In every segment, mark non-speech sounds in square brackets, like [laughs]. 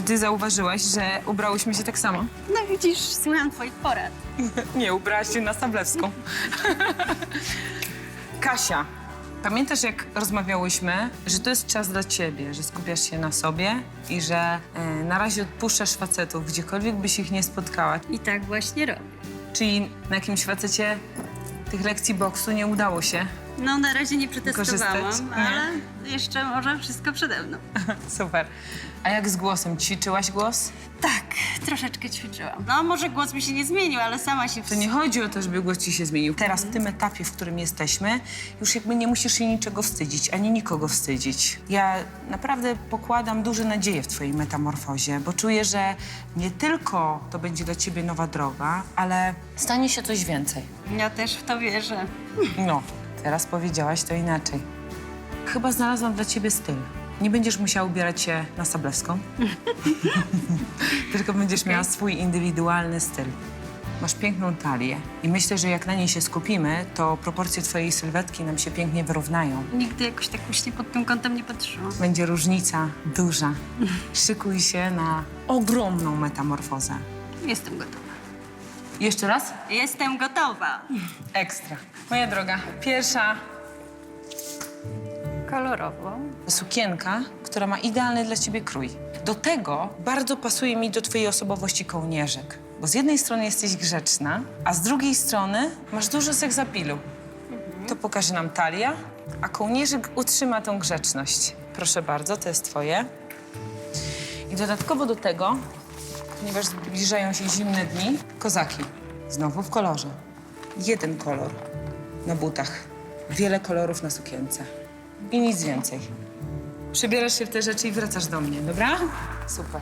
Czy ty zauważyłaś, że ubrałyśmy się tak samo? No widzisz, słucham twoich porad. [laughs] Nie, ubrałaś się na Sablewską. [laughs] Kasia, pamiętasz jak rozmawiałyśmy, że to jest czas dla ciebie, że skupiasz się na sobie i że e, na razie odpuszczasz facetów, gdziekolwiek byś ich nie spotkała. I tak właśnie robię. Czyli na jakimś facecie tych lekcji boksu nie udało się. No na razie nie przetestowałam? Nie. ale jeszcze może wszystko przede mną. [laughs] Super. A jak z głosem? Ćwiczyłaś głos? Tak, troszeczkę ćwiczyłam. No może głos mi się nie zmienił, ale sama się... To nie chodzi o to, żeby głos ci się zmienił. Teraz, w tym etapie, w którym jesteśmy, już jakby nie musisz się niczego wstydzić, ani nikogo wstydzić. Ja naprawdę pokładam duże nadzieje w twojej metamorfozie, bo czuję, że nie tylko to będzie dla ciebie nowa droga, ale stanie się coś więcej. Ja też w to wierzę. No, teraz powiedziałaś to inaczej. Chyba znalazłam dla ciebie styl. Nie będziesz musiała ubierać się na Sablewską, [laughs] tylko będziesz miała swój indywidualny styl. Masz piękną talię i myślę, że jak na niej się skupimy, to proporcje twojej sylwetki nam się pięknie wyrównają. Nigdy jakoś tak właśnie pod tym kątem nie patrzyłam. Będzie różnica duża. Szykuj się na ogromną metamorfozę. Jestem gotowa. Jeszcze raz? Jestem gotowa. Ekstra. Moja droga, pierwsza Kolorowo. sukienka, która ma idealny dla ciebie krój. Do tego bardzo pasuje mi do twojej osobowości kołnierzyk. Bo z jednej strony jesteś grzeczna, a z drugiej strony masz dużo seksapilu. To pokaże nam talia, a kołnierzyk utrzyma tą grzeczność. Proszę bardzo, to jest twoje. I dodatkowo do tego, ponieważ zbliżają się zimne dni, kozaki. Znowu w kolorze. Jeden kolor na butach. Wiele kolorów na sukience. I nic więcej. Przebierasz się w te rzeczy i wracasz do mnie, dobra? Super.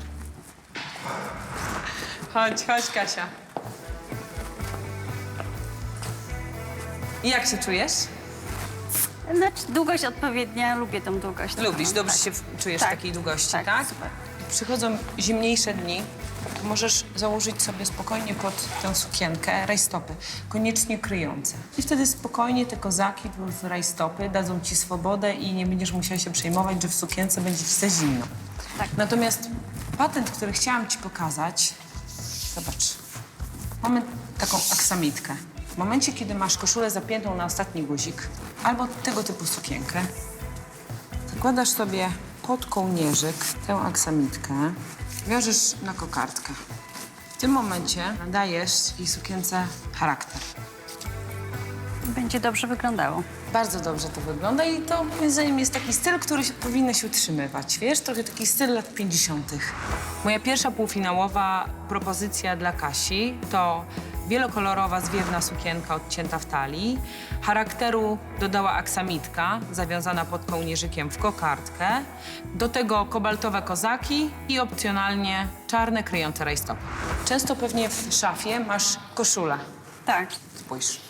Chodź, chodź, Kasia. I jak się czujesz? Znaczy długość odpowiednia, lubię tą długość. Lubisz, dobrze tak. się czujesz Tak, w takiej długości, tak, tak? super. Przychodzą zimniejsze dni, to możesz założyć sobie spokojnie pod tę sukienkę rajstopy, koniecznie kryjące. I wtedy spokojnie te kozaki plus rajstopy dadzą ci swobodę i nie będziesz musiała się przejmować, że w sukience będzie ci za zimno. Tak. Natomiast patent, który chciałam ci pokazać, zobacz, mamy taką aksamitkę. W momencie, kiedy masz koszulę zapiętą na ostatni guzik albo tego typu sukienkę, Zakładasz sobie pod kołnierzyk tę aksamitkę, wiążesz na kokardkę. W tym momencie nadajesz jej sukience charakter. Będzie dobrze wyglądało. Bardzo dobrze to wygląda i to moim zdaniem jest taki styl, który się, powinno się utrzymywać. Wiesz, trochę taki styl lat 50. Moja pierwsza półfinałowa propozycja dla Kasi to wielokolorowa, zwiewna sukienka odcięta w talii. Charakteru dodała aksamitka zawiązana pod kołnierzykiem w kokardkę. Do tego kobaltowe kozaki i opcjonalnie czarne kryjące rajstopy. Często pewnie w szafie masz koszulę. Tak. Spójrz.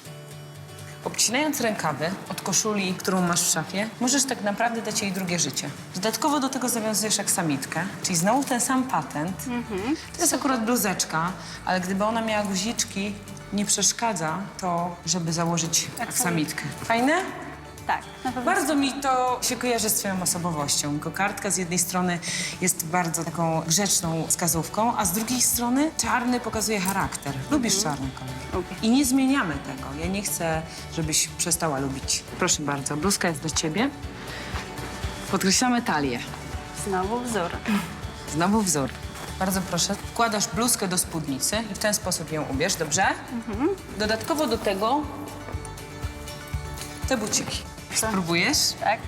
Obcinając rękawy od koszuli, którą masz w szafie, możesz tak naprawdę dać jej drugie życie. Dodatkowo do tego zawiązujesz aksamitkę, czyli znowu ten sam patent. To jest akurat bluzeczka, ale gdyby ona miała guziczki, nie przeszkadza to, żeby założyć aksamitkę. Fajne? Tak, na pewno. Bardzo mi to się kojarzy z twoją osobowością. Kokardka z jednej strony jest bardzo taką grzeczną wskazówką, a z drugiej strony czarny pokazuje charakter. Lubisz czarny kolor. Lubię. I nie zmieniamy tego. Ja nie chcę, żebyś przestała lubić. Proszę bardzo, bluzka jest dla ciebie. Podkreślamy talię. Znowu wzór. Znowu wzór. Bardzo proszę, wkładasz bluzkę do spódnicy i w ten sposób ją ubierz, dobrze? Dodatkowo do tego te buciki. Spróbujesz? Tak.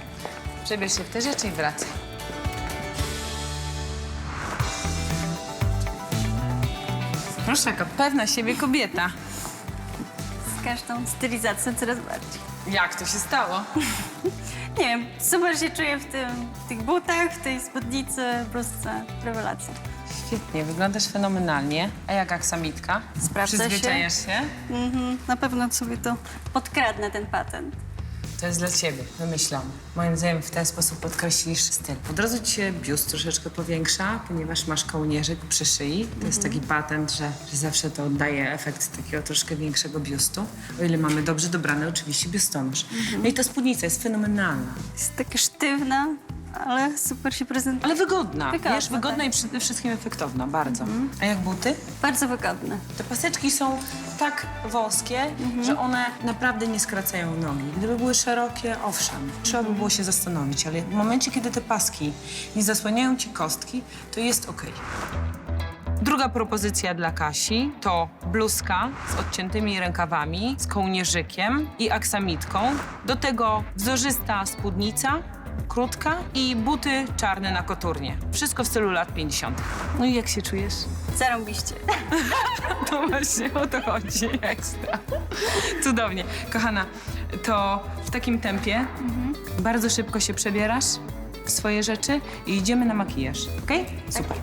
Przebierz się w te rzeczy i wracaj. Proszę, jaka pewna siebie kobieta. Z każdą stylizacją coraz bardziej. Jak to się stało? [laughs] Nie wiem, super się czuję w, tym, w tych butach, w tej spódnicy, bluzce. Rewelacja. Świetnie, wyglądasz fenomenalnie. A jak aksamitka? Sprawdza się. Przyzwyczajasz się? Mhm. Na pewno sobie to podkradnę, ten patent. To jest dla ciebie, wymyślam. Moim zdaniem w ten sposób podkreślisz styl. Od razu ci się biust troszeczkę powiększa, ponieważ masz kołnierzyk przy szyi. To jest taki patent, że, że zawsze to oddaje efekt takiego troszkę większego biustu. O ile mamy dobrze dobrany oczywiście biustonosz. No i ta spódnica jest fenomenalna. Jest taka sztywna, ale super się prezentuje. Ale wygodna, Wygodna, wiesz, wygodna tak. i przede wszystkim efektowna, bardzo. A jak buty? Bardzo wygodne. Te paseczki są tak wąskie, że one naprawdę nie skracają nogi. Gdyby były szerokie, owszem, trzeba by było się zastanowić, ale w momencie, kiedy te paski nie zasłaniają ci kostki, to jest okej. Druga propozycja dla Kasi to bluzka z odciętymi rękawami, z kołnierzykiem i aksamitką. Do tego wzorzysta spódnica, krótka i buty czarne na koturnie. Wszystko w stylu lat 50. No i jak się czujesz? Zarąbiście. [laughs] To właśnie o to chodzi, ekstra. Cudownie. Kochana, to w takim tempie bardzo szybko się przebierasz w swoje rzeczy i idziemy na makijaż, okej? Super.